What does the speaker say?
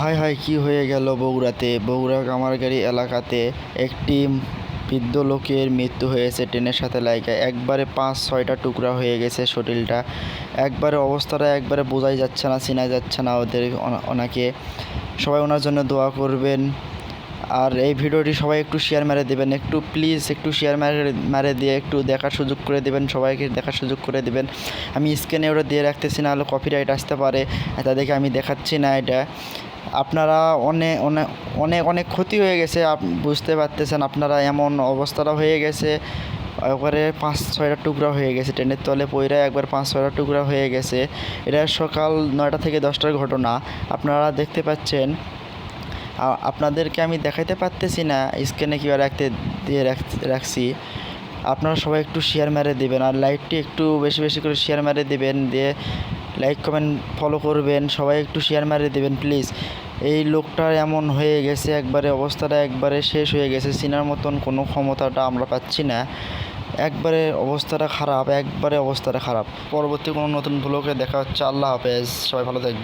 হায় হায় কি হয়ে গেল বগুড়াতে? বগুড়া কামারগাড়ি এলাকাতে একটি বৃদ্ধ লোকের মৃত্যু হয়েছে ট্রেনের সাথে লাইগা একবারে পাঁচ, ছয়টা টুকরা হয়ে গেছে শরীরটা। একবারে অবস্থাটা একবারে বোঝাই যাচ্ছে না চেনা যাচ্ছে না ওদের ওনাকে। সবাই ওনার জন্য দোয়া করবেন। আর এই ভিডিওটি সবাই একটু শেয়ার মেরে দেবেন। একটু প্লিজ একটু শেয়ার মেরে মেরে দিয়ে একটু দেখার সুযোগ করে দেবেন, সবাইকে দেখার সুযোগ করে দেবেন। আমি স্ক্রিনে ওটা দিয়ে রাখতেছি না হলে কপিরাইট আসতে পারে। তাদেরকে আমি দেখাচ্ছি না এটা। আপনারা অনেক অনেক অনেক অনেক ক্ষতি হয়ে গেছে বুঝতে পারতেছেন আপনারা এমন অবস্থাটা হয়ে গেছে। একবারে পাঁচ, ছয়টা টুকরা হয়ে গেছে, ট্রেনের তলে পইরা একবার পাঁচ, ছয়টা টুকরা হয়ে গেছে। এটা সকাল নয়টা থেকে দশটার ঘটনা। আপনারা দেখতে পাচ্ছেন। আপনাদেরকে আমি দেখাইতে পারতেছি না, স্ক্রিনে কীভাবে রাখতে দিয়ে রাখ- রাখছি। আপনারা সবাই একটু শেয়ার মেরে দেবেন, আর লাইকটি একটু বেশি বেশি করে শেয়ার মেরে দেবেন, দিয়ে লাইক কমেন্ট ফলো করবেন। সবাই একটু শেয়ার মেরে দেবেন প্লিজ এই লোকটার এমন হয়ে গেছে, একবারে অবস্থাটা একবারে শেষ হয়ে গেছে চিনার মতন কোনো ক্ষমতাটা আমরা পাচ্ছি না। একবারে অবস্থাটা খারাপ, একবারে অবস্থাটা খারাপ। পরবর্তী কোনো নতুন ব্লগে দেখা হচ্ছে, আল্লাহ হাফেজ, সবাই ভালো থাকবে